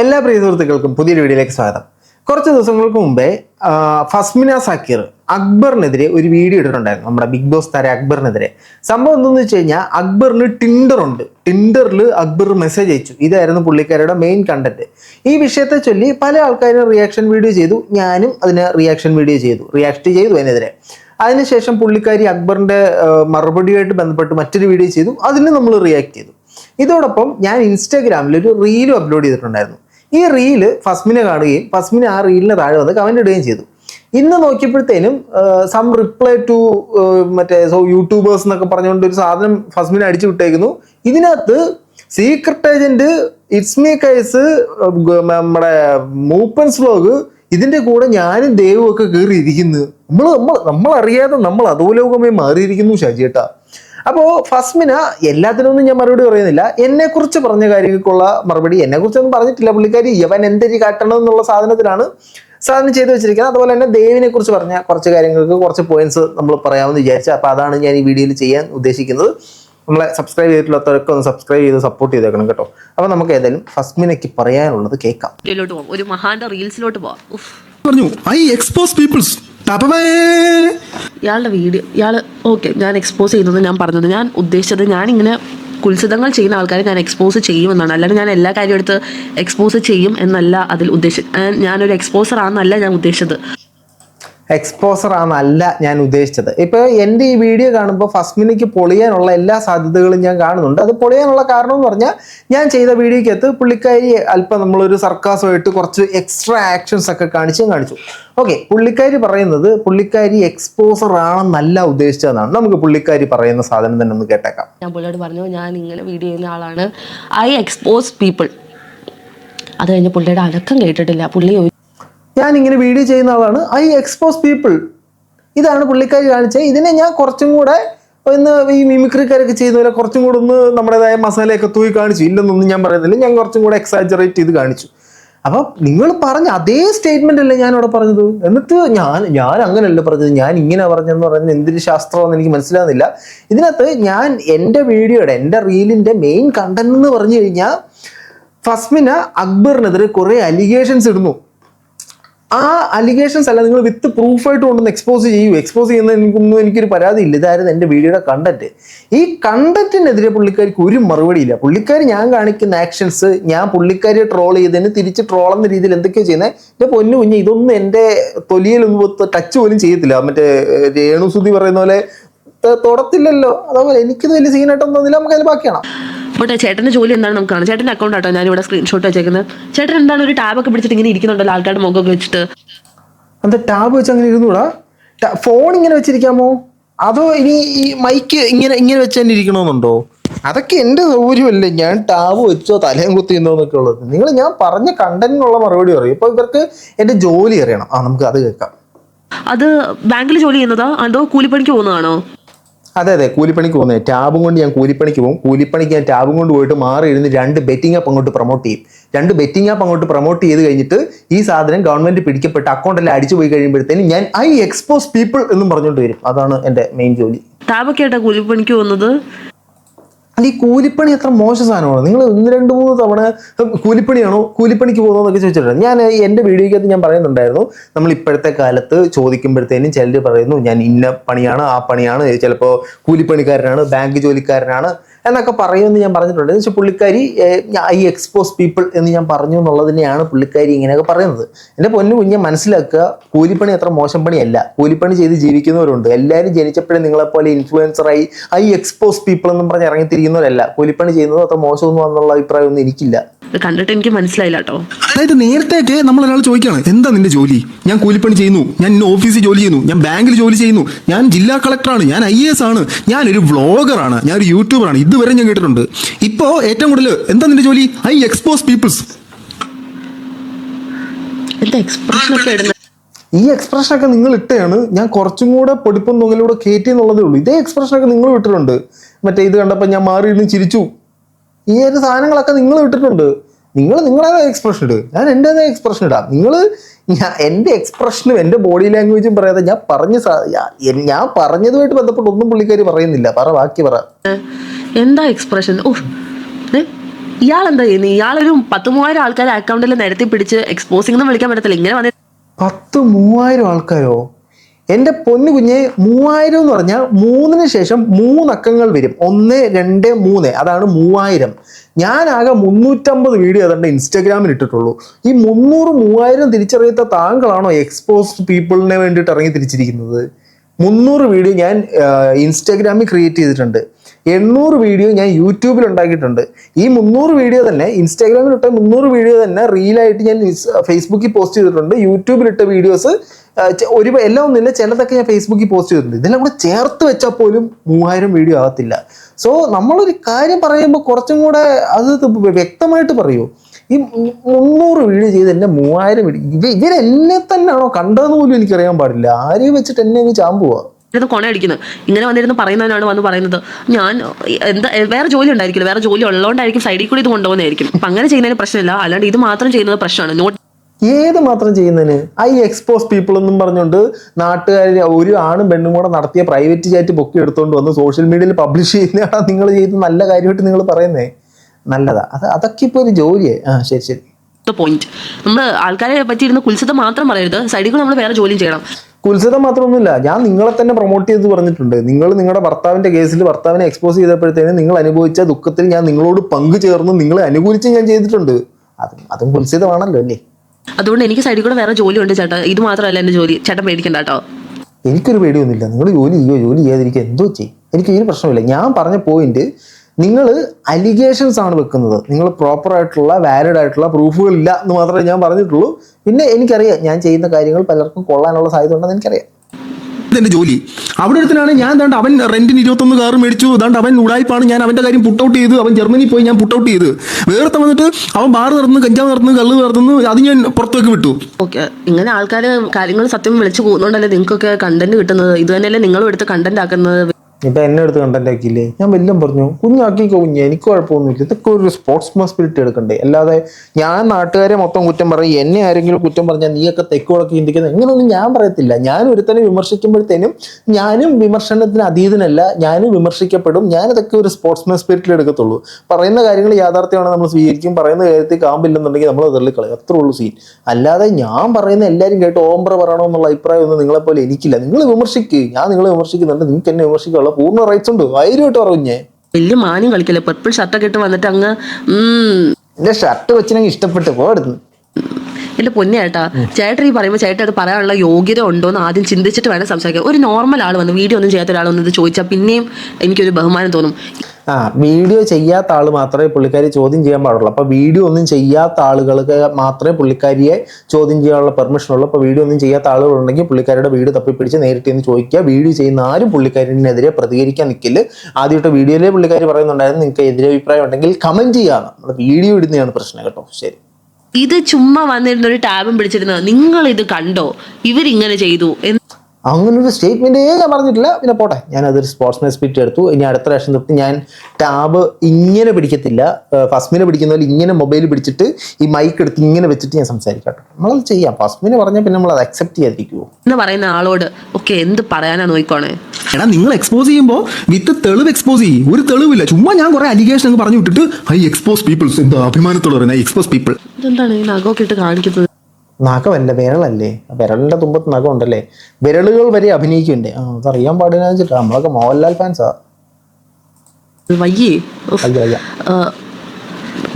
എല്ലാ പ്രിയ സുഹൃത്തുക്കൾക്കും പുതിയൊരു വീഡിയോയിലേക്ക് സ്വാഗതം. കുറച്ച് ദിവസങ്ങൾക്ക് മുമ്പേ ഫസ്മിന സക്കീർ അക്ബറിനെതിരെ ഒരു വീഡിയോ ഇട്ടിട്ടുണ്ടായിരുന്നു. നമ്മുടെ ബിഗ് ബോസ് താര അക്ബറിനെതിരെ. സംഭവം എന്തെന്ന് വെച്ച് കഴിഞ്ഞാൽ അക്ബറിന് ടിൻഡർ ഉണ്ട്. ടിൻഡറിൽ അക്ബർ മെസ്സേജ് അയച്ചു. ഇതായിരുന്നു പുള്ളിക്കാരുടെ മെയിൻ കണ്ടന്റ് ഈ വിഷയത്തെ ചൊല്ലി പല ആൾക്കാരും റിയാക്ഷൻ വീഡിയോ ചെയ്തു. ഞാനും അതിന് റിയാക്ഷൻ വീഡിയോ ചെയ്തു. റിയാക്ട് ചെയ്തു അതിനെതിരെ. അതിനുശേഷം പുള്ളിക്കാരി അക്ബറിന്റെ മറുപടിയായിട്ട് ബന്ധപ്പെട്ട് മറ്റൊരു വീഡിയോ ചെയ്തു. അതിന് നമ്മൾ റിയാക്ട് ചെയ്തു. ഇതോടൊപ്പം ഞാൻ ഇൻസ്റ്റാഗ്രാമിൽ ഒരു റീലും അപ്ലോഡ് ചെയ്തിട്ടുണ്ടായിരുന്നു. ഈ റീൽ ഫസ്മിനെ കാണുകയും ഫസ്മിന് ആ റീലിന് താഴെ വന്ന് കമന്റ് ഇടുകയും ചെയ്തു. ഇന്ന് നോക്കിയപ്പോഴത്തേനും സം റിപ്ലൈ ടു മറ്റേ സോ യൂട്യൂബേഴ്സ് എന്നൊക്കെ പറഞ്ഞുകൊണ്ട് ഒരു സാധനം ഫസ്മിനെ അടിച്ചു വിട്ടേക്കുന്നു. ഇതിനകത്ത് സീക്രട്ട് ഏജന്റ് ഇറ്റ്സ് മീ കൈസ് നമ്മുടെ മൂപ്പൻസ് വ്ലോഗ് ഇതിന്റെ കൂടെ ഞാനും ദേവും ഒക്കെ കയറിയിരിക്കുന്നു നമ്മൾ നമ്മൾ അറിയാതെ നമ്മൾ അധോലോകമായി മാറിയിരിക്കുന്നു ഷാജിയേട്ടാ അപ്പോൾ ഫസ്മിന എല്ലാത്തിനൊന്നും ഞാൻ മറുപടി പറയുന്നില്ല. എന്നെ കുറിച്ച് പറഞ്ഞ കാര്യങ്ങൾക്കുള്ള മറുപടി എന്നെ കുറിച്ചൊന്നും പറഞ്ഞിട്ടില്ല പുള്ളിക്കാരി. യവൻ എന്തിരി കാട്ടണം എന്നുള്ള സാധനത്തിലാണ് സാധനം ചെയ്തു വെച്ചിരിക്കുന്നത്. അതുപോലെ തന്നെ ദേവിനെ കുറിച്ച് പറഞ്ഞ കുറച്ച് കാര്യങ്ങൾക്ക് കുറച്ച് പോയിന്റ്സ് നമ്മൾ പറയാമെന്ന് വിചാരിച്ചു. അപ്പോൾ അതാണ് ഞാൻ ഈ വീഡിയോയിൽ ചെയ്യാൻ ഉദ്ദേശിക്കുന്നത്. നമ്മളെ സബ്സ്ക്രൈബ് ചെയ്തിട്ടുള്ളവരൊക്കെ ഒന്ന് സബ്സ്ക്രൈബ് ചെയ്ത് സപ്പോർട്ട് ചെയ്തേക്കണം കേട്ടോ. അപ്പോൾ നമുക്ക് ഏതായാലും ഫസ്മിനയ്ക്ക് പറയാനുള്ളത് കേൾക്കാം. ഒരു മഹാന്റെ റീൽസിലോട്ട് പോവാം. പറഞ്ഞു ഐ എക്സ്പോസ് പീപ്പിൾസ് ഇയാളുടെ വീഡിയോ ഇയാൾ ഓക്കെ ഞാൻ എക്സ്പോസ് ചെയ്യുന്നത് ഞാൻ പറഞ്ഞത് ഞാൻ ഉദ്ദേശിച്ചത് ഞാനിങ്ങനെ കുൽസിതങ്ങൾ ചെയ്യുന്ന ആൾക്കാരെ ഞാൻ എക്സ്പോസ് ചെയ്യുമെന്നാണ്. അല്ലാതെ ഞാൻ എല്ലാ കാര്യം എടുത്ത് എക്സ്പോസ് ചെയ്യും എന്നല്ല അതിൽ ഉദ്ദേശിച്ചത് ഞാനൊരു എക്സ്പോസർ ആണെന്നല്ല ഞാൻ ഉദ്ദേശിച്ചത്. എക്സ്പോസർ ആണെന്നല്ല ഞാൻ ഉദ്ദേശിച്ചത്. ഇപ്പോൾ എന്റെ ഈ വീഡിയോ കാണുമ്പോൾ ഫസ്മിനിക്ക് പൊളിയാനുള്ള എല്ലാ സാധ്യതകളും ഞാൻ കാണുന്നുണ്ട്. അത് പൊളിയാനുള്ള കാരണം എന്ന് പറഞ്ഞാൽ ഞാൻ ചെയ്ത വീഡിയോക്കകത്ത് പുള്ളിക്കാരി അല്പം നമ്മളൊരു സർക്കാസുമായിട്ട് കുറച്ച് എക്സ്ട്രാ ആക്ഷൻസ് ഒക്കെ കാണിച്ചും കാണിച്ചു. ഓക്കെ പുള്ളിക്കാരി പറയുന്നത് പുള്ളിക്കാരി എക്സ്പോസർ ആണെന്നല്ല ഉദ്ദേശിച്ചതെന്നാണ്. നമുക്ക് പുള്ളിക്കാരി പറയുന്ന സാധനം തന്നെ ഒന്ന് കേട്ടേക്കാം. ഞാൻ പുള്ളിയോട് പറഞ്ഞു ഞാൻ ഇങ്ങനെ വീഡിയോ ചെയ്യുന്ന ആളാണ്. ഐ എക്സ്പോസ് പീപ്പിൾ അത് കഴിഞ്ഞ് പുള്ളിയുടെ അടക്കം കേട്ടിട്ടില്ല. പുള്ളി ഞാൻ ഇങ്ങനെ വീഡിയോ ചെയ്യുന്ന ആളാണ്. ഐ എക്സ്പോസ് പീപ്പിൾ ഇതാണ് പുള്ളിക്കാരി കാണിച്ചത്. ഇതിനെ ഞാൻ കുറച്ചും കൂടെ ഒന്ന് ഈ മിമിക്രിക്കാരൊക്കെ ചെയ്യുന്ന പോലെ കുറച്ചും കൂടെ ഒന്ന് നമ്മുടേതായ മസാലയൊക്കെ തൂയി കാണിച്ചു. ഇല്ലെന്നൊന്നും ഞാൻ പറയുന്നില്ല. ഞാൻ കുറച്ചും കൂടെ എക്സാജറേറ്റ് ചെയ്ത് കാണിച്ചു. അപ്പം നിങ്ങൾ പറഞ്ഞ അതേ സ്റ്റേറ്റ്മെന്റ് അല്ലേ അവിടെ പറഞ്ഞത്? എന്നിട്ട് ഞാൻ ഞാൻ അങ്ങനെയല്ല പറഞ്ഞത്. ഞാൻ ഇങ്ങനെ പറഞ്ഞെന്ന് പറയുന്നത് എന്തൊരു ശാസ്ത്രമാണെന്ന് എനിക്ക് മനസ്സിലാകുന്നില്ല ഇതിനകത്ത് ഞാൻ എന്റെ വീഡിയോയുടെ എന്റെ റീലിന്റെ മെയിൻ കണ്ടന്റ് എന്ന് പറഞ്ഞു കഴിഞ്ഞാൽ ഫസ്മിന അക്ബറിനെതിരെ കുറേ അലിഗേഷൻസ് ഇടുന്നു. ആ അലിഗേഷൻസ് അല്ല നിങ്ങൾ വിത്ത് പ്രൂഫായിട്ട് കൊണ്ടൊന്ന് എക്സ്പോസ് ചെയ്യൂ. എക്സ്പോസ് ചെയ്യുന്ന എനിക്കൊന്നും എനിക്കൊരു പരാതിയില്ല ഇതായിരുന്നു എന്റെ വീഡിയോയുടെ കണ്ടന്റ് ഈ കണ്ടന്റിനെതിരെ പുള്ളിക്കാർക്ക് ഒരു മറുപടിയില്ല പുള്ളിക്കാർ ഞാൻ കാണിക്കുന്ന ആക്ഷൻസ് ഞാൻ പുള്ളിക്കാരെ ട്രോൾ ചെയ്തതിന് തിരിച്ച് ട്രോൾ എന്ന രീതിയിൽ എന്തൊക്കെയാണ് ചെയ്യുന്നത് എന്റെ പൊന്നു കുഞ്ഞ് ഇതൊന്നും എന്റെ തൊലിയിലൊന്നും ടച്ച് പോലും ചെയ്യത്തില്ല. മറ്റേ രേണുസുതി പറയുന്ന പോലെ തൊടത്തില്ലല്ലോ. അതേപോലെ എനിക്കിത് വലിയ സീനായിട്ടൊന്നും തോന്നില്ല. നമുക്ക് അതിൽ ബാക്കിയാണ്? പോട്ടെ ചേട്ടന്റെ ജോലി എന്താണ് നമുക്ക് കാണാം. ചേട്ടന്റെ അക്കൗണ്ട് ആട്ടോ ഞാനിവിടെ സ്ക്രീൻഷോട്ട് വെച്ചേക്കുന്നത് ചേട്ടൻ എന്താണ് ഒരു ടാബൊക്കെ പിടിച്ചിട്ട് ഇങ്ങനെ ഇരിക്കുന്നുണ്ടല്ലോ ആൾക്കാരുടെ മുഖമൊക്കെ വെച്ചിട്ട്? അത് ടാബ് വെച്ച് അങ്ങനെ ഇരുന്നൂടാ? ഫോൺ ഇങ്ങനെ വെച്ചിരിക്കാമോ? അതോ ഇനി ഈ മൈക്ക് ഇങ്ങനെ ഇങ്ങനെ വെച്ച് തന്നെ ഇരിക്കണമെന്നുണ്ടോ അതൊക്കെ എന്റെ സൗകര്യമല്ലേ. ഞാൻ ടാബ് വെച്ചോ തലയും കുത്തി എന്നൊക്കെ ഉള്ളത്. നിങ്ങൾ ഞാൻ പറഞ്ഞ കണ്ടന്റിനുള്ള മറുപടി പറയും. ഇപ്പൊ ഇവർക്ക് എന്റെ ജോലി അറിയണം. ആ നമുക്ക് അത് കേൾക്കാം. അത് ബാങ്കിൽ ജോലി ചെയ്യുന്നതാ? അതോ കൂലിപ്പണിക്ക് പോകുന്നതാണോ? അതെ അതെ കൂലിപ്പണിക്ക് പോകുന്നത്. ടാബും കൊണ്ട് ഞാൻ കൂലിപ്പണിക്ക് പോകും. കൂലിപ്പണിക്ക് ഞാൻ ടാബും കൊണ്ട് പോയിട്ട് മാറി ഇരുന്ന് രണ്ട് ബെറ്റിംഗ് ആപ്പ് അങ്ങോട്ട് പ്രൊമോട്ട് ചെയ്യും. രണ്ട് ബെറ്റിംഗ് ആപ്പ് അങ്ങോട്ട് പ്രൊമോട്ട് ചെയ്ത് കഴിഞ്ഞിട്ട് ഈ സാധനം ഗവൺമെന്റ് പിടിക്കപ്പെട്ട് അക്കൗണ്ടെല്ലാം അടിച്ചു പോയി കഴിയുമ്പോഴത്തേനും ഞാൻ ഐ എക്സ്പോസ് പീപ്പിൾ എന്നും പറഞ്ഞുകൊണ്ട് വരും. അതാണ് എന്റെ മെയിൻ ജോലി. ടാബൊക്കെ ആയിട്ടാണ് കൂലിപ്പണിക്ക് പോകുന്നത്? അല്ല ഈ കൂലിപ്പണി എത്ര മോശം സാധനമാണ്. നിങ്ങൾ ഒന്ന് രണ്ട് മൂന്ന് തവണ കൂലിപ്പണിയാണോ കൂലിപ്പണിക്ക് പോകുന്നതെന്നൊക്കെ ചോദിച്ചിട്ടുണ്ട്. ഞാൻ എന്റെ വീഡിയോയ്ക്കകത്ത് ഞാൻ പറയുന്നുണ്ടായിരുന്നു. നമ്മൾ ഇപ്പോഴത്തെ കാലത്ത് ചോദിക്കുമ്പോഴത്തേനും ചിലർ പറയുന്നു ഞാൻ ഇന്ന പണിയാണ് ആ പണിയാണ്. ചിലപ്പോൾ കൂലിപ്പണിക്കാരനാണ് ബാങ്ക് ജോലിക്കാരനാണ്. എന്നൊക്കെ പറയുമെന്ന് ഞാൻ പറഞ്ഞിട്ടുണ്ട്. എന്ന് വെച്ചാൽ പുള്ളിക്കാരി ഐ എക്സ്പോസ് പീപ്പിൾ എന്ന് ഞാൻ പറഞ്ഞു എന്നുള്ളതിനെയാണ് പുള്ളിക്കാരി ഇങ്ങനെയൊക്കെ പറയുന്നത്. എന്റെ പൊന്നു കുഞ്ഞെ മനസ്സിലാക്കുക കൂലിപ്പണി അത്ര മോശം പണിയല്ല. കൂലിപ്പണി ചെയ്ത് ജീവിക്കുന്നവരുണ്ട്. എല്ലാവരും ജനിച്ചപ്പോഴേ നിങ്ങളെപ്പോലെ ഇൻഫ്ലുവൻസറായി ഐ എക്സ്പോസ് പീപ്പിൾ എന്നും പറഞ്ഞ് ഇറങ്ങിത്തിരിക്കുന്നവരല്ല കൂലിപ്പണി ചെയ്യുന്നത് അത്ര മോശമൊന്നും എന്നുള്ള അഭിപ്രായമൊന്നും എനിക്കില്ല. ഇത് കണ്ടിട്ട് എനിക്ക് മനസ്സിലായില്ല കേട്ടോ. അതായത് നേരത്തെയൊക്കെ നമ്മൾ ഒരാൾ ചോദിക്കുകയാണ് എന്താ നിന്റെ ജോലി? ഞാൻ കൂലിപ്പണി ചെയ്യുന്നു ഞാൻ ഇന്ന ഓഫീസിൽ ജോലി ചെയ്യുന്നു ഞാൻ ബാങ്കിൽ ജോലി ചെയ്യുന്നു ഞാൻ ജില്ലാ കളക്ടറാണ് ഞാൻ ഐ എസ് ആണ് ഞാൻ ഒരു വ്ളോഗറാണ് ഞാൻ ഒരു യൂട്യൂബറാണ്. ഇതുവരെ ഞാൻ കേട്ടിട്ടുണ്ട്. ഇപ്പോ ഏറ്റവും കൂടുതൽ എന്താ നിന്റെ ജോലി? ഐ എക്സ്പോസ് പീപ്പിൾസ് എന്താ എക്സ്പ്രഷൻ ഒക്കെ ഇടുന്നത് ഈ എക്സ്പ്രഷനൊക്കെ നിങ്ങൾ ഇട്ടയാണ് ഞാൻ കുറച്ചും കൂടെ പൊടിപ്പും തൊങ്ങലൂടെ കയറ്റി എന്നുള്ളതേ ഉള്ളൂ. ഇതേ എക്സ്പ്രഷൻ ഒക്കെ നിങ്ങൾ ഇട്ടിട്ടുണ്ട്. മറ്റേ ഇത് കണ്ടപ്പോൾ ഞാൻ മാറി ഇരുന്ന് ചിരിച്ചു. ഈ ഒരു സാധനങ്ങളൊക്കെ നിങ്ങൾ ഇട്ടിട്ടുണ്ട്. നിങ്ങൾ നിങ്ങളേതായ എക്സ്പ്രഷൻ ഇടുക ഞാൻ എന്റെതായ എക്സ്പ്രഷൻ ഇടാം. നിങ്ങൾ ഞാൻ എന്റെ എക്സ്പ്രഷനും എന്റെ ബോഡി ലാംഗ്വേജും പറയാതെ ഞാൻ പറഞ്ഞ ഞാൻ പറഞ്ഞതുമായിട്ട് ബന്ധപ്പെട്ട് ഒന്നും പുള്ളിക്കാരി പറയുന്നില്ല. പറ ബാക്കി പറ. എന്താ എക്സ്പ്രഷൻ ഓ ഇയാൾ എന്താ ചെയ്യുന്നത് ഇയാളൊരു പത്ത് മൂവായിരം ആൾക്കാരെ അക്കൗണ്ടിൽ നിരത്തി പിടിച്ച് എക്സ്പോസിംഗ് എന്ന് വിളിക്കാൻ പറ്റത്തില്ല. ഇങ്ങനെ വന്നിട്ട് പത്ത് മൂവായിരം ആൾക്കാരോ? എന്റെ പൊന്നു കുഞ്ഞെ മൂവായിരം എന്ന് പറഞ്ഞാൽ മൂന്നിന് ശേഷം മൂന്നക്കങ്ങൾ വരും. ഒന്ന് രണ്ട് മൂന്ന്. അതാണ് മൂവായിരം. ഞാനാകെ മുന്നൂറ്റമ്പത് വീഡിയോ അതുകൊണ്ട് ഇൻസ്റ്റാഗ്രാമിൽ ഇട്ടിട്ടുള്ളൂ. ഈ മുന്നൂറ് മൂവായിരം തിരിച്ചറിയാത്ത താങ്കളാണോ എക്സ്പോസ്ഡ് പീപ്പിളിനെ വേണ്ടിയിട്ട് ഇറങ്ങി തിരിച്ചിരിക്കുന്നത്? മുന്നൂറ് വീഡിയോ ഞാൻ ഇൻസ്റ്റാഗ്രാമിൽ ക്രിയേറ്റ് ചെയ്തിട്ടുണ്ട്. എണ്ണൂറ് വീഡിയോ ഞാൻ യൂട്യൂബിൽ ഉണ്ടാക്കിയിട്ടുണ്ട്. ഈ മുന്നൂറ് വീഡിയോ തന്നെ ഇൻസ്റ്റാഗ്രാമിൽ ഇട്ട മുന്നൂറ് വീഡിയോ തന്നെ റീലായിട്ട് ഞാൻ ഫേസ്ബുക്കിൽ പോസ്റ്റ് ചെയ്തിട്ടുണ്ട്. യൂട്യൂബിൽ ഇട്ട വീഡിയോസ് ഒരു എല്ലാം ഒന്നുമില്ല ചിലതൊക്കെ ഞാൻ ഫേസ്ബുക്കിൽ പോസ്റ്റ് ചെയ്തിട്ടുണ്ട്. ഇതെല്ലാം കൂടെ ചേർത്ത് വെച്ചാൽ പോലും മൂവായിരം വീഡിയോ ആകത്തില്ല. സോ നമ്മളൊരു കാര്യം പറയുമ്പോൾ കുറച്ചും കൂടെ അത് വ്യക്തമായിട്ട് പറയൂ. ഈ മുന്നൂറ് വീട് ചെയ്ത് എന്നെ മൂവായിരം വീട് ഇവ ഇവരെന്നെ തന്നെയാണോ കണ്ടതെന്ന് പോലും എനിക്കറിയാൻ പാടില്ല. ആരെയും വെച്ചിട്ട് എന്നെ അങ്ങ് ചാമ്പുവാ? ഇരുന്ന് കൊണയടിക്കുന്നത് ഇങ്ങനെ വന്നിരുന്ന് പറയുന്നതിനാണ് വന്ന് പറയുന്നത്. ഞാൻ എന്താ വേറെ ജോലി ഉണ്ടായിരിക്കില്ല. വേറെ ജോലി ഉള്ളതുകൊണ്ടായിരിക്കും സൈഡിൽ കൂടി ഇത് കൊണ്ടുപോകുന്നതായിരിക്കും. അപ്പം അങ്ങനെ ചെയ്യുന്നതിന് പ്രശ്നമില്ല. അല്ലാണ്ട് ഇത് മാത്രം ചെയ്യുന്നത് പ്രശ്നമാണ്. നോട്ട് ഏത് മാത്രം ചെയ്യുന്നതിന്? ഐ എക്സ്പോസ് പീപ്പിൾ എന്നും പറഞ്ഞുകൊണ്ട് നാട്ടുകാർ ഒരു ആണും പെണ്ണും കൂടെ നടത്തിയ പ്രൈവറ്റ് ചാറ്റ് പൊക്കി എടുത്തുകൊണ്ട് വന്ന് സോഷ്യൽ മീഡിയയിൽ പബ്ലിഷ് ചെയ്യുന്നതാണ് നിങ്ങൾ ചെയ്ത്? നല്ല കാര്യമായിട്ട് നിങ്ങൾ പറയുന്നേ. നല്ലതാ. അത് അതൊക്കെ ഇപ്പോൾ ഒരു ജോലിയെ ആ ശരി ശരി. പോയിന്റ് നമ്മൾ ആൾക്കാരെ പറ്റി ഇരുന്ന് കുൽസിതം മാത്രം പറയരുത്. സൈഡിൽ നമ്മൾ വേറെ ജോലിയും ചെയ്യണം. കുൽസിതം മാത്രമൊന്നുമില്ല. ഞാൻ നിങ്ങളെ തന്നെ പ്രൊമോട്ട് ചെയ്ത് പറഞ്ഞിട്ടുണ്ട്. നിങ്ങൾ നിങ്ങളുടെ ഭർത്താവിന്റെ കേസിൽ ഭർത്താവിനെ എക്സ്പോസ് ചെയ്തപ്പോഴത്തേനും നിങ്ങൾ അനുഭവിച്ച ദുഃഖത്തിൽ ഞാൻ നിങ്ങളോട് പങ്കു ചേർന്ന് നിങ്ങളെ അനുകൂലിച്ച് ഞാൻ ചെയ്തിട്ടുണ്ട്. അതും അതും കുൽസിതമാണല്ലോ അല്ലേ? അതുകൊണ്ട് എനിക്ക് സൈഡിൽ കൂടെ വേറെ ജോലി ഉണ്ട് ചേട്ടാ. ഇത് മാത്രമല്ല എന്റെ ജോലി. ചേട്ടൻ പേടിക്കണ്ട കേട്ടോ. എനിക്കൊരു പേടിയൊന്നുമില്ല. നിങ്ങൾ ജോലി ചെയ്യോ? ജോലി ചെയ്യാതിരിക്കുക. എന്തോ ചെയ്യും. എനിക്ക് ഒരു പ്രശ്നമില്ല ഞാൻ പറഞ്ഞ പോയിന്റ് നിങ്ങൾ അലിഗേഷൻസ് ആണ് വെക്കുന്നത്. നിങ്ങൾ പ്രോപ്പർ ആയിട്ടുള്ള വാലിഡ് ആയിട്ടുള്ള പ്രൂഫുകൾ ഇല്ല എന്ന് മാത്രമേ ഞാൻ പറഞ്ഞിട്ടുള്ളൂ. പിന്നെ എനിക്കറിയാം ഞാൻ ചെയ്യുന്ന കാര്യങ്ങൾ പലർക്കും കൊള്ളാനുള്ള സാധ്യത ഉണ്ടെന്ന് എനിക്കറിയാം. എന്റെ ജോലി. അവിടെ ഒരുത്തനാണ് ഞാൻ ദാണ്ട് അവൻ റെന്റിന് ഇരുപത്തൊന്ന് കാർ മേടിച്ചു. ദാണ്ട് അവൻ ഉടായ്പാണ് ഞാൻ അവന്റെ കാര്യം പുട്ട് ഔട്ട് ചെയ്തു അവൻ ജർമ്മനി പോയി ഞാൻ പുട്ട് ഔട്ട് ചെയ്തു. വേറെ വന്നിട്ട് അവൻ ബാർ നടന്നു കഞ്ചാവ് നടന്നു കള്ള് നടന്നു അത് ഞാൻ പുറത്തേക്ക് വിട്ടു. ഓക്കെ. ഇങ്ങനെ ആൾക്കാർ കാര്യങ്ങൾ സത്യം വിളിച്ചു പോകുന്നുണ്ടല്ലേ നിങ്ങൾക്കൊക്കെ കണ്ടന്റ് കിട്ടുന്നത്? ഇത് തന്നെയല്ലേ നിങ്ങളും എടുത്ത് കണ്ടന്റ് ആക്കുന്നത്? ഇപ്പൊ എന്നെ എടുത്ത് കണ്ടന്റ് ആക്കിയില്ലേ ഞാൻ വല്ലതും പറഞ്ഞു കുഞ്ഞാക്കിക്കോ കുഞ്ഞ് എനിക്ക് കുഴപ്പമൊന്നുമില്ല. ഇതൊക്കെ ഒരു സ്പോർട്സ്മാൻ സ്പിരിറ്റ് എടുക്കണ്ടേ? അല്ലാതെ ഞാൻ നാട്ടുകാരെ മൊത്തം കുറ്റം പറയും എന്നെ ആരെങ്കിലും കുറ്റം പറഞ്ഞാൽ നീയൊക്കെ തെക്ക് വടക്ക് ചിന്തിക്കുന്നത് ഇങ്ങനെയൊന്നും ഞാൻ പറയത്തില്ല. ഞാൻ ഒരുത്തനെ വിമർശിക്കുമ്പോഴത്തേനും ഞാനും വിമർശനത്തിന് അതീതനല്ല ഞാനും വിമർശിക്കപ്പെടും. ഞാനതൊക്കെ ഒരു സ്പോർട്സ്മാൻ സ്പിരിറ്റിൽ എടുക്കത്തുള്ളൂ. പറയുന്ന കാര്യങ്ങൾ യാഥാർത്ഥ്യമാണ് നമ്മൾ സ്വീകരിക്കും പറയുന്ന കാര്യത്തിൽ കാമ്പില്ലെന്നുണ്ടെങ്കിൽ നമ്മൾ തള്ളിക്കളയും അത്രേ ഉള്ളൂ സീൻ അല്ലാതെ ഞാൻ പറയുന്ന എല്ലാവരും കേട്ട് ഓംബ്ര പറയണമെന്നുള്ള അഭിപ്രായം ഒന്നും നിങ്ങളെപ്പോലെ എനിക്കില്ല. നിങ്ങൾ വിമർശിക്കുക ഞാൻ നിങ്ങളെ വിമർശിക്കുന്നുണ്ട്. നിങ്ങൾക്ക് എന്നെ വിമർശിക്കാനുള്ള പൂർണ റൈറ്റ്സ് ഉണ്ട്. ധൈര്യമായിട്ട് പറഞ്ഞു വലിയ മാനും കളിക്കല്ലേ? പർപ്പിൾ ഷർട്ടൊക്കെ ഇട്ട് വന്നിട്ട് അങ്ങ് എന്റെ ഷർട്ട് വെച്ചിനെ ഇഷ്ടപ്പെട്ട് പോടുന്നു എന്റെ പൊന്നെ ചേട്ടാ ചേട്ടൻ ഈ പറയുമ്പോൾ ചേട്ടൻ അത് പറയാനുള്ള യോഗ്യത ഉണ്ടോ എന്ന് ആദ്യം ചിന്തിച്ചിട്ട് വേണം സംസാരിക്കാൻ. ഒരു നോർമൽ ആൾ വന്ന് വീഡിയോ ഒന്നും ചെയ്യാത്ത ഒരാൾ വന്ന് ഇത് ചോദിച്ചാൽ പിന്നെയും എനിക്കൊരു ബഹുമാനം തോന്നും. ആ വീഡിയോ ചെയ്യാത്ത ആൾ മാത്രമേ പുള്ളിക്കാരി ചോദ്യം ചെയ്യാൻ പാടുള്ളൂ. അപ്പോൾ വീഡിയോ ഒന്നും ചെയ്യാത്ത ആളുകൾക്ക് മാത്രമേ പുള്ളിക്കാരിയെ ചോദ്യം ചെയ്യാനുള്ള പെർമിഷൻ ഉള്ളൂ. അപ്പോൾ വീഡിയോ ഒന്നും ചെയ്യാത്ത ആളുകളുണ്ടെങ്കിൽ പുള്ളിക്കാരിയുടെ വീട് തപ്പിപ്പിടിച്ച് നേരിട്ട് എന്ന് ചോദിക്കുക. വീഡിയോ ചെയ്യുന്ന ആരും പുള്ളിക്കാരിനെതിരെ പ്രതികരിക്കാൻ നിൽക്കില്ല ആദ്യമായിട്ട് വീഡിയോയിലെ പുള്ളിക്കാരി പറയുന്നുണ്ടായിരുന്നു നിങ്ങൾക്ക് എതിരഭിപ്രായം ഉണ്ടെങ്കിൽ കമന്റ് ചെയ്യാം. നമ്മുടെ വീഡിയോ ഇടുന്നതാണ് പ്രശ്നം കേട്ടോ. ശരി. ഇത് ചുമ്മാ വന്നിരുന്ന ഒരു ടാബും പിടിച്ചിരുന്ന നിങ്ങൾ ഇത് കണ്ടോ? ഇവരിങ്ങനെ ചെയ്തു. അങ്ങനെ ഒരു സ്റ്റേറ്റ്മെന്റേ ഞാൻ പറഞ്ഞിട്ടില്ല. പിന്നെ പോട്ടെ ഞാൻ അതൊരു സ്പോർട്സ്മാൻ സ്പിരിറ്റ് എടുത്തു. ഇനി അടുത്ത പ്രാവശ്യം തൊട്ട് ഞാൻ ടാബ് ഇങ്ങനെ പിടിക്കത്തില്ല. ഫസ്മിനെ പിടിക്കുന്ന പോലെ ഇങ്ങനെ മൊബൈൽ പിടിച്ചിട്ട് ഈ മൈക്ക് എടുത്ത് ഇങ്ങനെ വെച്ചിട്ട് ഞാൻ സംസാരിക്കട്ടെ നമ്മളത് ചെയ്യാം. ഫസ്മിനെ പറഞ്ഞാൽ പിന്നെ നമ്മൾ അത് അക്സെപ്റ്റ് ചെയ്യാതിരിക്കുമോ എന്ന് പറയുന്ന ആളോട് ഓക്കെ എന്ത് പറയാനാ നോക്കിക്കോണേ എടാ നിങ്ങൾ എക്സ്പോസ് ചെയ്യുമ്പോൾ വിത്ത് തെളിവ് എക്സ്പോസ് ചെയ്യും. ഒരു തെളിവില്ല. ചുമ്മാ ഞാൻ കുറെ അലിഗേഷൻ അങ്ങ് പറഞ്ഞു വിട്ടിട്ട് ഐ എക്സ്പോസ് പീപ്പിൾസ് എന്താ അഭിമാനത്തോടെ പറയുന്നത് എക്സ്പോസ് പീപ്പിൾ ഇതെന്താണ് ഈ നഖമൊക്കെ ഇട്ട് കാണിക്കുന്നത്? നഖമല്ല വിരളല്ലേ വിരലിന്റെ തുമ്പത്ത് നഖം ഉണ്ടല്ലേ? വിരലുകൾ വരെ അഭിനയിക്കുന്നുണ്ട്. ആ അതറിയാൻ പാടില്ല വെച്ചിട്ടാണ് നമ്മളൊക്കെ മോഹൻലാൽ ഫാൻസാ വയ്യേ ഉഫ്. അയ്യോ അയ്യ ആ,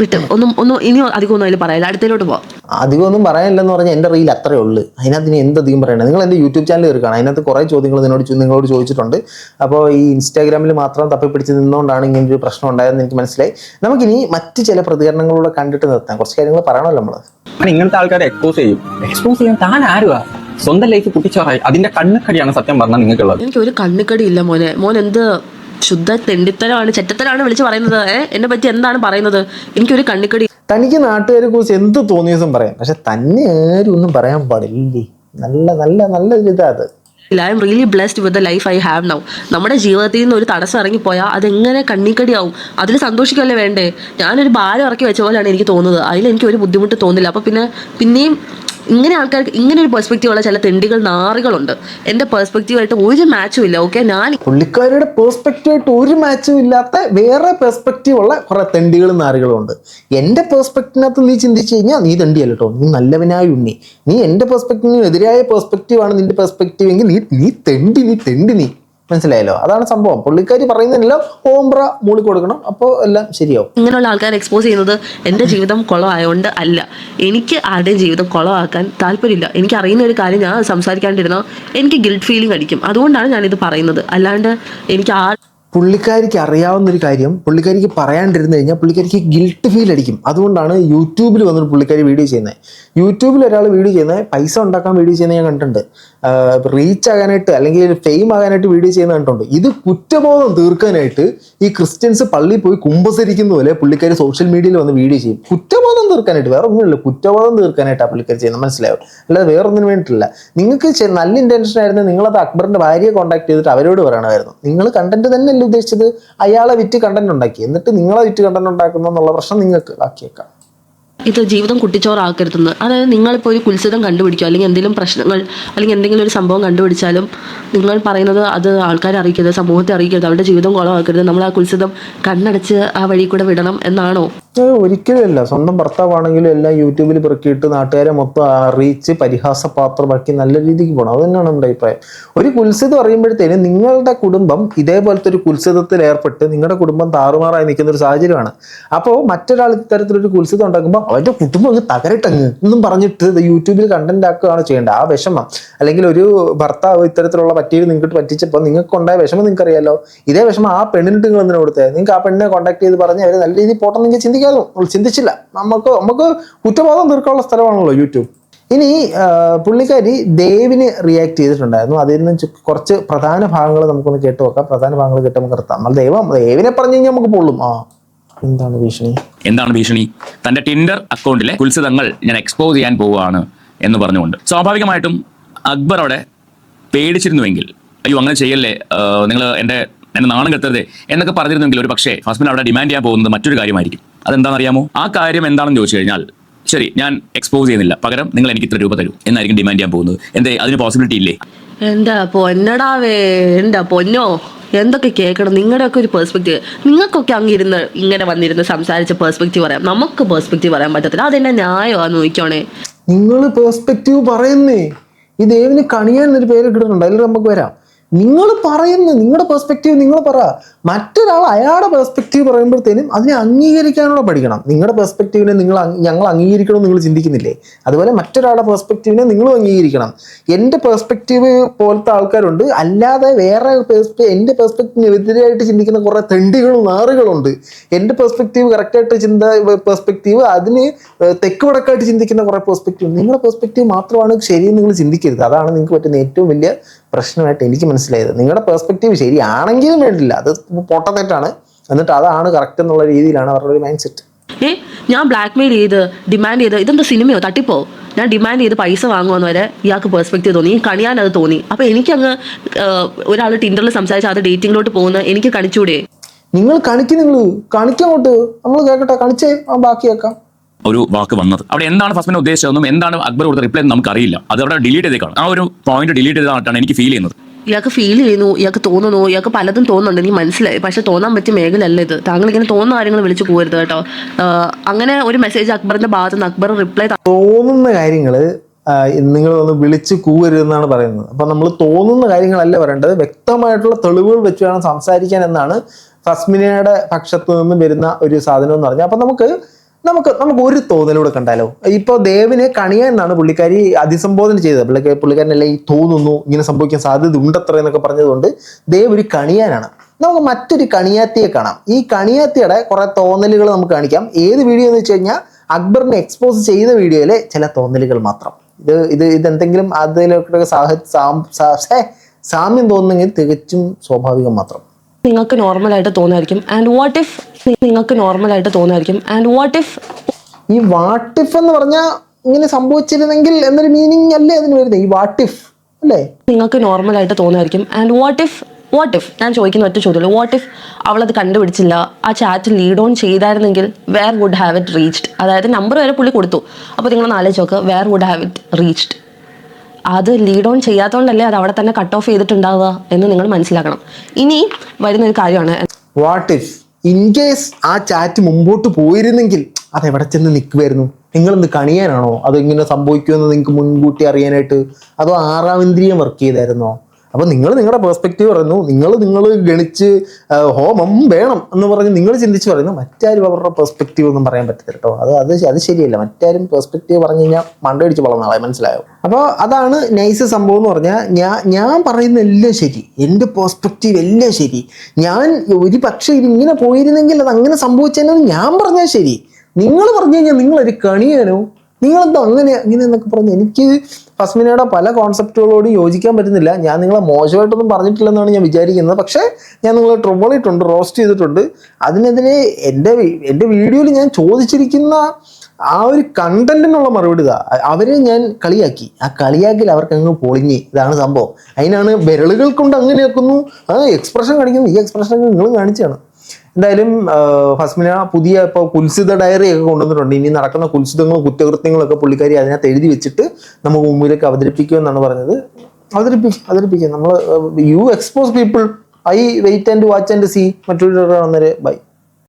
വിട്ട്. ഒന്നും ഒന്നും ഇനി അധികം ഒന്നും അതിൽ പറയാനില്ല അടുത്തേലോട്ട് പോവാം. അധികം ഒന്നും പറയാനില്ലെന്ന് പറഞ്ഞാൽ എന്റെ റീൽ അത്രേ ഉള്ളൂ. അതിനകത്ത് ഇനി എന്ത് പറയണത് നിങ്ങൾ എന്റെ യൂട്യൂബ് ചാനൽ കയറി കാണാം. അതിനകത്ത് കുറേ ചോദ്യങ്ങൾ നിന്നോട് നിങ്ങളോട് ചോദിച്ചിട്ടുണ്ട്. അപ്പോൾ ഈ ഇൻസ്റ്റാഗ്രാമിൽ മാത്രം തപ്പിപ്പിടിച്ച് നിന്നുകൊണ്ടാണ് ഇങ്ങനെ ഒരു പ്രശ്നം ഉണ്ടായതെന്ന് എനിക്ക് മനസ്സിലായി. നമുക്കിനി മറ്റ് ചില പ്രതികരണങ്ങളൂടെ കണ്ടിട്ട് നിർത്താം. കുറച്ച് കാര്യങ്ങൾ പറയണമല്ലോ നമ്മൾ ഇങ്ങനത്തെ ആൾക്കാരെ എക്സ്പോസ് ചെയ്യും. എക്സ്പോസ് ചെയ്യാൻ താൻ ആരുവാ? സ്വന്തം ലൈഫ് കുട്ടിച്ചോറായി. അതിന്റെ കണ്ണുക്കടിയാണ് സത്യം പറഞ്ഞാൽ നിങ്ങൾക്കുള്ളത്. എനിക്ക് ഒരു കണ്ണുക്കടി ഇല്ല മോനെ. മോൻ എന്ത് ശുദ്ധ തെണ്ടിത്തരമാണ് ചെറ്റത്തരമാണ് വിളിച്ച് പറയുന്നത്. എന്നെ പറ്റി എന്താണ് പറയുന്നത്? എനിക്കൊരു കണ്ണിക്കടി. തനിക്ക് നാട്ടുകാരെ കുറിച്ച് എന്ത് തോന്നിയ ദിവസം പറയാം. പക്ഷെ തന്നെ ആരും ഒന്നും പറയാൻ പാടില്ലേ? നല്ല നല്ല നല്ല ഇതാത് ഇതാ അത്. ഇല്ല I am really blessed with the life I have now നമ്മുടെ ജീവിതത്തിൽ നിന്ന് ഒരു തടസ്സം ഇറങ്ങിപ്പോയാൽ അതെങ്ങനെ കണ്ണിക്കടിയാവും? അതിൽ സന്തോഷിക്കല്ലേ വേണ്ടേ? ഞാനൊരു ഭാരം ഇറക്കി വെച്ച പോലെയാണ് എനിക്ക് തോന്നുന്നത്. അതിൽ എനിക്ക് ഒരു ബുദ്ധിമുട്ട് തോന്നില്ല. അപ്പോൾ പിന്നെ പിന്നെയും ഇങ്ങനെ ആൾക്കാർക്ക് ഇങ്ങനെ ഒരു പെർസ്പെക്റ്റീവ് ഉള്ള ചില തെണ്ടികൾ നാറുകളുണ്ട്. എന്റെ പെർസ്പെക്റ്റീവായിട്ട് ഒരു മാച്ചും ഇല്ല ഓക്കെ ഞാൻ പുള്ളിക്കാരിയുടെ പേഴ്സ്പെക്റ്റീവ് ആയിട്ട് ഒരു മാച്ചും ഇല്ലാത്ത വേറെ പെർസ്പെക്റ്റീവ് ഉള്ള കുറെ തെണ്ടികളും നാറുകളും ഉണ്ട്. എന്റെ പെർസ്പെക്റ്റിനകത്ത് നീ ചിന്തിച്ചു കഴിഞ്ഞാൽ നീ തെണ്ടിയല്ല കേട്ടോ നീ നല്ലവനായ ഉണ്ണി. നീ എന്റെ പെർസ്പെക്റ്റീവിന് എതിരായ പെർസ്പെക്റ്റീവാണ് ആണ് നിന്റെ പേഴ്സ്പെക്റ്റീവ് എങ്കിൽ നീ നീ തെണ്ടി നീ തെണ്ടി നീ. മനസ്സിലായല്ലോ? അതാണ് സംഭവം. പുള്ളിക്കാരി പറയുന്നതിനെല്ലാം ഓംബ്ര മൂളി കൊടുക്കണം. അപ്പോൾ എല്ലാം ശരിയാവും. ഇങ്ങനെയുള്ള ആൾക്കാരെ എക്സ്പോസ് ചെയ്യുന്നത് എന്റെ ജീവിതം കുളമായതുകൊണ്ട് അല്ല. എനിക്ക് ആരുടെയും ജീവിതം കുളമാക്കാൻ താല്പര്യമില്ല. എനിക്ക് അറിയുന്ന ഒരു കാര്യം ഞാൻ സംസാരിക്കാണ്ടിരുന്നാൽ എനിക്ക് ഗിൽറ്റ് ഫീലിംഗ് അടിക്കും. അതുകൊണ്ടാണ് ഞാനിത് പറയുന്നത്. അല്ലാണ്ട് എനിക്ക് ആ പുള്ളിക്കാരിക്ക് അറിയാവുന്ന ഒരു കാര്യം പുള്ളിക്കാരിക്ക് പറയാണ്ടിരുന്നു കഴിഞ്ഞാൽ പുള്ളിക്കാരിക്ക് ഗിൽട്ട് ഫീൽ അടിക്കും. അതുകൊണ്ടാണ് യൂട്യൂബിൽ വന്നൊരു പുള്ളിക്കാരി വീഡിയോ ചെയ്യുന്നത് യൂട്യൂബിൽ ഒരാൾ വീഡിയോ ചെയ്യുന്നത് പൈസ ഉണ്ടാക്കാൻ വീഡിയോ ചെയ്യുന്നത് ഞാൻ കണ്ടിട്ടുണ്ട്. റീച്ച് ആകാനായിട്ട് അല്ലെങ്കിൽ ഫെയിം ആകാനായിട്ട് വീഡിയോ ചെയ്യുന്ന കണ്ടിട്ടുണ്ട്. ഇത് കുറ്റബോധം തീർക്കാനായിട്ട് ഈ ക്രിസ്ത്യൻസ് പള്ളിയിൽ പോയി കുമ്പസരിക്കുന്ന പോലെ പുള്ളിക്കാരി സോഷ്യൽ മീഡിയയിൽ വന്ന് വീഡിയോ ചെയ്യും. കുറ്റബോധം തീർക്കാനായിട്ട് വേറെ ഒന്നുമില്ല. കുറ്റബോധം തീർക്കാനായിട്ടാണ് പുള്ളിക്കാരി ചെയ്യുന്നത്. മനസ്സിലാവും അല്ലാതെ വേറെ ഒന്നിനും വേണ്ടിയിട്ടില്ല. നിങ്ങൾക്ക് നല്ല ഇന്റൻഷൻ ആയിരുന്നു നിങ്ങളത് അക്ബറിന്റെ ഭാര്യയെ കോൺടാക്ട് ചെയ്തിട്ട് അവരോട് പറയണമായിരുന്നു. നിങ്ങൾ കണ്ടന്റ് തന്നെയല്ല ഉദ്ദേശിച്ചത് അയാളെ വിറ്റ് കണ്ടന്റ് ഉണ്ടാക്കി. എന്നിട്ട് നിങ്ങളെ വിറ്റ് കണ്ടന്റ് ഉണ്ടാക്കുന്നു എന്നുള്ള പ്രശ്നം നിങ്ങൾക്ക് ആക്കിയേക്കാം. ഇത് ജീവിതം കുട്ടിച്ചോറാക്കരുതെന്ന്. അതായത് നിങ്ങളിപ്പോൾ ഒരു കുത്സിതം കണ്ടുപിടിക്കുക അല്ലെങ്കിൽ എന്തെങ്കിലും പ്രശ്നങ്ങൾ അല്ലെങ്കിൽ എന്തെങ്കിലും ഒരു സംഭവം കണ്ടുപിടിച്ചാലും നിങ്ങൾ പറയുന്നത് അത് ആൾക്കാരെ അറിയിക്കരുത് സമൂഹത്തെ അറിയിക്കരുത് അവരുടെ ജീവിതം കുളമാക്കരുത് നമ്മൾ ആ കുത്സിതം കണ്ണടച്ച് ആ വഴി കൂടെ വിടണം എന്നാണോ? ഒരിക്കലുമല്ല സ്വന്തം ഭർത്താവാണെങ്കിലും എല്ലാം യൂട്യൂബിൽ പെറുക്കിയിട്ട് നാട്ടുകാരെ മൊത്തം അറിയിച്ച് പരിഹാസപാത്രമാക്കി നല്ല രീതിക്ക് പോകണം അത് തന്നെയാണ് നമ്മുടെ അഭിപ്രായം. ഒരു കുത്സിതം അറിയുമ്പോഴത്തേനും നിങ്ങളുടെ കുടുംബം ഇതേപോലത്തെ ഒരു കുത്സിതത്തിൽ ഏർപ്പെട്ട് നിങ്ങളുടെ കുടുംബം താറുമാറായി നിൽക്കുന്ന ഒരു സാഹചര്യമാണ്. അപ്പോൾ മറ്റൊരാൾ ഇത്തരത്തിലൊരു കുത്സിതം ഉണ്ടാക്കുമ്പോൾ അവരുടെ കുടുംബം അങ്ങ് തകരട്ടങ്ങ് എന്നും പറഞ്ഞിട്ട് യൂട്യൂബിൽ കണ്ടന്റ് ആക്കുകയാണ് ചെയ്യേണ്ടത്. ആ വിഷമം അല്ലെങ്കിൽ ഒരു ഭർത്താവ് ഇത്തരത്തിലുള്ള പറ്റിയത് നിങ്ങൾക്ക് പറ്റിച്ചപ്പോൾ നിങ്ങൾക്ക് ഉണ്ടായ വിഷമം നിങ്ങൾക്കറിയാലോ? ഇതേ വിഷമം ആ പെണ്ണിനിട്ട് നിങ്ങൾ എന്തിനാ കൊടുത്തത് നിങ്ങൾക്ക് ആ പെണ്ണിനെ കോൺടാക്ട് ചെയ്ത് പറഞ്ഞ് അവർ നല്ല രീതിയിൽ പോട്ടെന്ന് നിങ്ങൾ ചിന്തിക്കാമല്ലോ നിങ്ങൾ ചിന്തിച്ചില്ല. നമുക്ക് നമുക്ക് കുറ്റബോധം തീർക്കാനുള്ള സ്ഥലമാണല്ലോ യൂട്യൂബ്. ഇനി പുള്ളിക്കാരി ദേവിന് റിയാക്ട് ചെയ്തിട്ടുണ്ടായിരുന്നു. അതിൽ നിന്ന് കുറച്ച് പ്രധാന ഭാഗങ്ങൾ നമുക്കൊന്ന് കേട്ട് നോക്കാം. പ്രധാന ഭാഗങ്ങൾ കേട്ട് നമുക്ക് നിർത്താം. നമ്മൾ ദൈവം ദേവിനെ പറഞ്ഞു കഴിഞ്ഞാൽ നമുക്ക് പൊള്ളും ആ. എന്താണ് ഭീഷണി? എന്താണ് ഭീഷണി? തന്റെ ടിൻഡർ അക്കൗണ്ടിലെ കുത്സിതങ്ങൾ ഞാൻ എക്സ്പോസ് ചെയ്യാൻ പോവുകയാണ് എന്ന് പറഞ്ഞുകൊണ്ട്. സ്വാഭാവികമായിട്ടും അക്ബർ അവിടെ പേടിച്ചിരുന്നുവെങ്കിൽ അയ്യോ അങ്ങനെ ചെയ്യല്ലേ? നിങ്ങൾ എന്റെ എന്നെ നാണം കെട്ടരുത് എന്നൊക്കെ പറഞ്ഞിരുന്നെങ്കിൽ ഒരു പക്ഷേ ഹസ്ബൻഡ് അവിടെ ഡിമാൻഡ് ചെയ്യാൻ പോകുന്നത് മറ്റൊരു കാര്യമായിരിക്കും. അതെന്താണെന്ന് അറിയാമോ ആ കാര്യം എന്താണെന്ന് ചോദിച്ചു കഴിഞ്ഞാൽ ശരി ഞാൻ എക്സ്പോസ് ചെയ്യുന്നില്ല. പകരം നിങ്ങൾ എനിക്ക് ഇത്ര രൂപ തരൂ. എന്നായിരിക്കും ഡിമാൻഡ് ചെയ്യാൻ പോകുന്നത്. എന്തേ അതിന് പോസിബിലിറ്റി ഇല്ലേ? എന്താ പൊന്നടാവേ എന്താ പൊന്നോ? എന്തൊക്കെ കേൾക്കണം? നിങ്ങളുടെയൊക്കെ ഒരു പെർസ്പെക്റ്റീവ് നിങ്ങൾക്കൊക്കെ അങ്ങിരുന്ന് ഇങ്ങനെ വന്നിരുന്ന് സംസാരിച്ച പെർസ്പെക്റ്റീവ് പറയാം. നമുക്ക് പെർസ്പെക്റ്റീവ് പറയാൻ പറ്റത്തില്ല. അതെന്നെ ന്യായമാണെന്ന് നോക്കിയോണേ നിങ്ങൾ പേഴ്സ്പെക്റ്റീവ് പറയുന്നേ. ഈ ദേവിന് കണിയാൻ ഒരു പേര് കിട്ടുന്നുണ്ട് അതിൽ നമുക്ക് വരാം. നിങ്ങൾ പറയുന്ന നിങ്ങളുടെ പെർസ്പെക്റ്റീവ് നിങ്ങൾ പറ. മറ്റൊരാൾ അയാളുടെ പെർസ്പെക്റ്റീവ് പറയുമ്പോഴത്തേനും അതിനെ അംഗീകരിക്കാനുള്ള പഠിക്കണം. നിങ്ങളുടെ പെർസ്പെക്റ്റീവിനെ നിങ്ങൾ ഞങ്ങൾ അംഗീകരിക്കണം നിങ്ങൾ ചിന്തിക്കുന്നില്ലേ? അതുപോലെ മറ്റൊരാളുടെ പെർസ്പെക്റ്റീവിനെ നിങ്ങളും അംഗീകരിക്കണം. എന്റെ പെർസ്പെക്റ്റീവ് പോലത്തെ ആൾക്കാരുണ്ട്. അല്ലാതെ വേറെ എന്റെ പേഴ്സ്പെക്റ്റീവിനെതിരായിട്ട് ചിന്തിക്കുന്ന കുറേ തെണ്ടികളും നാറുകളുണ്ട്. എന്റെ പെർസ്പെക്റ്റീവ് കറക്റ്റായിട്ട് ചിന്ത പെർസ്പെക്റ്റീവ് അതിന് തെക്ക് വടക്കായിട്ട് ചിന്തിക്കുന്ന കുറേ പെർസ്പെക്റ്റീവ് നിങ്ങളുടെ പെർസ്പെക്റ്റീവ് മാത്രമാണ് ശരിയെന്ന് നിങ്ങൾ ചിന്തിക്കരുത്. അതാണ് നിങ്ങൾക്ക് പറ്റുന്ന ഏറ്റവും വലിയ പ്രശ്നമായിട്ട് എനിക്ക് മനസ്സിലായത്. നിങ്ങളുടെ പെർസ്പെക്റ്റീവ് ശരിയാണെങ്കിലും വേണ്ടില്ല. അത് പൊട്ടത്തെറ്റാണ് എന്നിട്ട് അതാണ് കറക്റ്റ് എന്നുള്ള രീതിയിലാണ് അവരുടെ ഒരു മൈൻഡ് സെറ്റ് ഏ ഞാൻ ബ്ലാക്ക് മെയിൽ ചെയ്ത് ഡിമാൻഡ് ചെയ്ത് ഇതെന്താ സിനിമയോ? തട്ടിപ്പോ? ഞാൻ ഡിമാൻഡ് ചെയ്ത് പൈസ വാങ്ങുമെന്ന് വരെ ഇയാൾക്ക് പെർസ്പെക്റ്റീവ് തോന്നി. കണിയാൻ അത് തോന്നി. അപ്പൊ എനിക്കങ്ങ് ഒരാൾ ടിൻഡറിൽ സംസാരിച്ച് അത് ഡേറ്റിംഗിലോട്ട് പോകുന്ന എനിക്ക് കണിച്ചൂടെ? നിങ്ങൾ കണിക്ക് നിങ്ങൾ കാണിക്കങ്ങോട്ട് നമ്മൾ കേൾക്കട്ടെ കണിച്ചേ ആ ബാക്കി കേൾക്കാം ഒരു വാക്ക് വന്നത്. അവിടെ എന്താണ് ഫസ്മിനെ ഉദ്ദേശിച്ചതെന്നും എന്താണ് അക്ബർ കൊടുത്ത റിപ്ലൈ നമുക്ക് അറിയില്ല അത് അവിടെ ഡിലീറ്റ് ചെയ്തേക്കാണ്. ആ ഒരു പോയിന്റ് ഡിലീറ്റ് ചെയ്തതായിട്ടാണ് എനിക്ക് ഫീൽ ചെയ്യുന്നത്. ഇയാൾക്ക് ഫീൽ ചെയ്യുന്നു ഇയാൾക്ക് തോന്നുന്നു ഇയാൾക്ക് പലതും തോന്നുന്നുണ്ട്. എനിക്ക് മനസ്സിലായി. പക്ഷെ തോന്നാൻ പറ്റിയ മേഖലയല്ല ഇത്. താങ്കൾ ഇങ്ങനെ തോന്നുന്ന കാര്യങ്ങൾ വിളിച്ചു പോകരുത് കേട്ടോ. അങ്ങനെ ഒരു മെസ്സേജ് അക്ബറിന്റെ ഭാഗത്ത് നിന്ന് അക്ബർ റിപ്ലൈ തോന്നുന്ന കാര്യങ്ങൾ നിങ്ങൾ ഒന്ന് വിളിച്ച് കൂവരുതെന്നാണ് പറയുന്നത്. അപ്പം നമ്മൾ തോന്നുന്ന കാര്യങ്ങളല്ല പറയേണ്ടത്? വ്യക്തമായിട്ടുള്ള തെളിവുകൾ വെച്ച് വേണം സംസാരിക്കാൻ എന്നാണ് ഫസ്മിനയുടെ പക്ഷത്തു നിന്നും വരുന്ന ഒരു സാധനം എന്ന് പറഞ്ഞാൽ അപ്പം നമുക്ക് നമുക്ക് നമുക്ക് ഒരു തോന്നലൂടെ കണ്ടാലോ? ഇപ്പോൾ ദേവിനെ കണിയാൻ എന്നാണ് പുള്ളിക്കാരി അതിസംബോധന ചെയ്തത്. പുള്ളിക്കാരി പുള്ളിക്കാരനല്ലേ ഈ തോന്നുന്നു ഇങ്ങനെ സംഭവിക്കാൻ സാധ്യത ഉണ്ടത്ര എന്നൊക്കെ പറഞ്ഞതുകൊണ്ട് ദേവ് ഒരു കണിയാനാണ്. നമുക്ക് മറ്റൊരു കണിയാത്തിയെ കാണാം. ഈ കണിയാത്തിയുടെ കുറെ തോന്നലുകൾ നമുക്ക് കാണിക്കാം. ഏത് വീഡിയോ എന്ന് വെച്ച് കഴിഞ്ഞാൽ അക്ബറിനെ എക്സ്പോസ് ചെയ്ത വീഡിയോയിലെ ചില തോന്നലുകൾ മാത്രം. ഇത് ഇത് ഇതെന്തെങ്കിലും അതിലൊക്കെ സാഹ സാമ്യം തോന്നുന്നെങ്കിൽ തികച്ചും സ്വാഭാവികം മാത്രം. നിങ്ങൾക്ക് നോർമലായിട്ട് തോന്നായിരിക്കും. ആൻഡ് വാട്ട് ഇഫ് നിങ്ങൾക്ക് നോർമലായിട്ട് തോന്നായിരിക്കും? ആൻഡ് വാട്ട് ഇഫ് ഈ വാട്ട് ഇഫ് എന്ന് പറഞ്ഞാൽ ഇങ്ങനെ സംഭവിച്ചിരുന്നെങ്കിൽ എന്നൊരു മീനിങ് അല്ലേ അതിന് വരുന്നത് ഈ വാട്ട് ഇഫ് അല്ലേ? നിങ്ങൾക്ക് നോർമലായിട്ട് തോന്നായിരിക്കും. And what if what if ഞാൻ ചോദിക്കുന്ന ഒറ്റ ചോദ്യമുള്ളൂ. വാട്ട് ഇഫ് അവളത് കണ്ടുപിടിച്ചില്ല? ആ chat lead on ചെയ്തായിരുന്നെങ്കിൽ where would have it reached അതായത് നമ്പർ വരെ പുള്ളി കൊടുത്തു. അപ്പോൾ നിങ്ങൾ നാലേ chalk where would have it reached അത് ലീഡ് ഓൺ ചെയ്യാത്തതുകൊണ്ടല്ലേ അത് അവിടെ തന്നെ കട്ട് ഓഫ് ചെയ്തിട്ടുണ്ടാവുക എന്ന് നിങ്ങൾ മനസ്സിലാക്കണം. ഇനി വരുന്ന ഒരു കാര്യമാണ്. വാട്ട് ഇഫ് ഇൻ കേസ് ആ ചാറ്റ് മുമ്പോട്ട് പോയിരുന്നെങ്കിൽ അത് എവിടെ ചെന്ന് നിൽക്കുമായിരുന്നു നിങ്ങളെന്ത് കണിയാനാണോ? അത് ഇങ്ങനെ സംഭവിക്കുമെന്ന് നിങ്ങൾക്ക് മുൻകൂട്ടി അറിയാനായിട്ട്? അതോ ആറാം ഇന്ദ്രിയം വർക്ക് ചെയ്തായിരുന്നോ? അപ്പോൾ നിങ്ങൾ നിങ്ങളുടെ പെർസ്പെക്റ്റീവ് പറയുന്നു നിങ്ങൾ നിങ്ങൾ ഗണിച്ച് ഹോമം വേണം എന്ന് പറഞ്ഞ് നിങ്ങൾ ചിന്തിച്ച് പറയുന്നു മറ്റാരും അവരുടെ പെർസ്പെക്റ്റീവ് ഒന്നും പറയാൻ പറ്റില്ല കേട്ടോ. അത് അത് അത് ശരിയല്ല. മറ്റാരും പെർസ്പെക്റ്റീവ് പറഞ്ഞു കഴിഞ്ഞാൽ മണ്ടടിച്ച് വളർന്ന ആളെ മനസ്സിലായോ? അപ്പോൾ അതാണ് നൈസ് സംഭവം എന്ന് പറഞ്ഞാൽ ഞാൻ ഞാൻ പറയുന്ന എല്ലാം ശരി. എന്റെ പെർസ്പെക്റ്റീവ് എല്ലാം ശരി. ഞാൻ ഒരു പക്ഷേ ഇതിങ്ങനെ പോയിരുന്നെങ്കിൽ അത് അങ്ങനെ സംഭവിച്ചതെന്ന് ഞാൻ പറഞ്ഞാൽ ശരി. നിങ്ങൾ പറഞ്ഞു കഴിഞ്ഞാൽ നിങ്ങളൊരു കണിയാനോ നിങ്ങളെന്തോ അങ്ങനെ അങ്ങനെ എന്നൊക്കെ പറഞ്ഞു എനിക്ക് ഫസ്മിനയുടെ പല കോൺസെപ്റ്റുകളോട് യോജിക്കാൻ പറ്റുന്നില്ല. ഞാൻ നിങ്ങളെ മോശമായിട്ടൊന്നും പറഞ്ഞിട്ടില്ലെന്നാണ് ഞാൻ വിചാരിക്കുന്നത്. പക്ഷേ ഞാൻ നിങ്ങളെ ട്രിബിളിട്ടുണ്ട് റോസ്റ്റ് ചെയ്തിട്ടുണ്ട്. അതിനെതിരെ എന്റെ എന്റെ വീഡിയോയിൽ ഞാൻ ചോദിച്ചിരിക്കുന്ന ആ ഒരു കണ്ടന്റിനുള്ള മറുപടി ഇതാ. അവരെ ഞാൻ കളിയാക്കി. ആ കളിയാക്കിൽ അവർക്ക് അങ്ങ് പൊളിഞ്ഞ്. ഇതാണ് സംഭവം. അതിനാണ് വിരലുകൾ കൊണ്ട് അങ്ങനെ ആക്കുന്നു ആ എക്സ്പ്രഷൻ കാണിക്കുന്നു. ഈ എക്സ്പ്രഷൻ നിങ്ങൾ കാണിച്ചാണ് എന്തായാലും ഫസ്മിന പുതിയ ഇപ്പോൾ കുൽസിത ഡയറി ഒക്കെ കൊണ്ടുവന്നിട്ടുണ്ട്. ഇനി നടക്കുന്ന കുൽസിതങ്ങളും കുറ്റകൃത്യങ്ങളും ഒക്കെ പുള്ളിക്കാരി അതിനകത്ത് എഴുതി വെച്ചിട്ട് നമുക്ക് മുമ്പിലേക്ക് അവതരിപ്പിക്കുമെന്നാണ് പറഞ്ഞത്. അവതരിപ്പിക്കും അവതരിപ്പിക്കും. നമ്മൾ you expose people I wait and watch and see മറ്റൊരു ബൈ